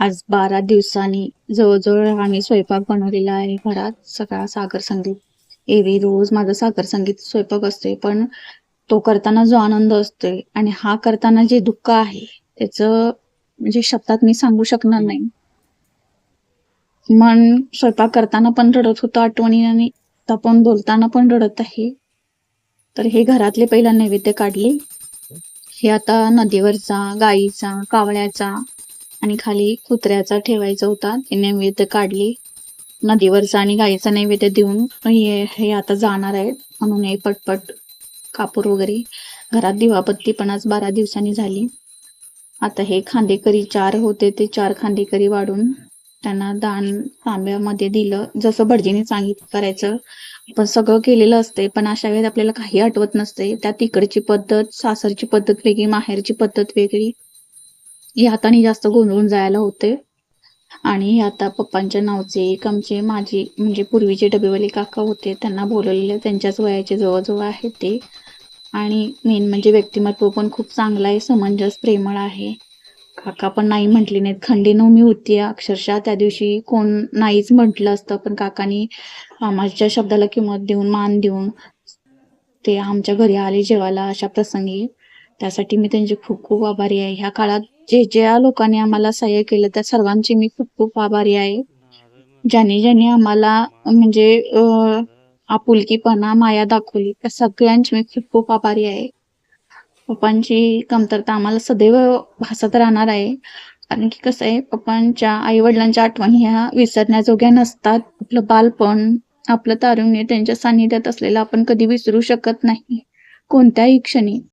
आज बारा दिवसांनी जवळजवळ आम्ही स्वयंपाक बनवलेला आहे घरात सगळा सागर संगीत. एरवी रोज माझा सागर संगीत स्वयंपाक असते पण तो करताना जो आनंद असतोय आणि हा करताना जे दुःख आहे त्याचं म्हणजे शब्दात मी सांगू शकणार नाही. मन स्वयंपाक करताना पण रडत होतं आठवणी आणि आता बोलताना पण रडत आहे. तर हे घरातले पहिला नैवेद्य काढले. हे आता नदीवरचा गाईचा कावळ्याचा आणि खाली कुत्र्याचा ठेवायचा होता. ते नैवेद्य काढले. नदीवरचा आणि गाईचा नैवेद्य देऊन हे हे आता जाणार आहेत. म्हणून हे पटपट कापूर वगैरे घरात दिवाबत्ती पण आज बारा दिवसांनी झाली. आता हे खांदेकरी चार होते. ते चार खांदेकरी वाढून त्यांना दान तांब्यामध्ये दिलं. जसं भटजीने सांगितलं करायचं. पण सगळं केलेलं असते. पण अशा वेळेस आपल्याला काही आठवत नसते. त्या तिकडची पद्धत सासरची पद्धत वेगळी माहेरची पद्धत वेगळी. हे हाताने जास्त गोंधळून जायला होते आणि आता पप्पांच्या नावचे एक आमचे माझी म्हणजे पूर्वीचे डबेवाले काका होते त्यांना बोलवलेले त्यांच्याच वयाचे जवळजवळ आहे ते. आणि मेन म्हणजे व्यक्तिमत्व पण खूप चांगलं आहे समंजस प्रेमळ आहे. काका पण नाही म्हटले नाहीत खंडेनवमी होती अक्षरशः त्या दिवशी कोण नाहीच म्हटलं असतं पण काकानी माझ्या शब्दाला किंमत देऊन मान देऊन ते आमच्या घरी आले जेवायला अशा प्रसंगी. त्यासाठी मी त्यांचे खूप खूप आभारी आहे. ह्या काळात जे ज्या लोकांनी आम्हाला सहाय्य केलं त्या सर्वांची मी खूप खूप आभारी आहे. ज्यांनी ज्यांनी आम्हाला म्हणजे आपुलकीपणा माया दाखवली त्या सगळ्यांची मी खूप खूप आभारी आहे. पप्पांची कमतरता आम्हाला सदैव भासत राहणार आहे. कारण की कसं आहे पप्पांच्या आई वडिलांच्या आठवणी ह्या विसरण्याजोग्या नसतात. आपलं बालपण आपलं तारुण्य त्यांच्या सानिध्यात असलेलं आपण कधी विसरू शकत नाही. कोणत्याही क्षणी.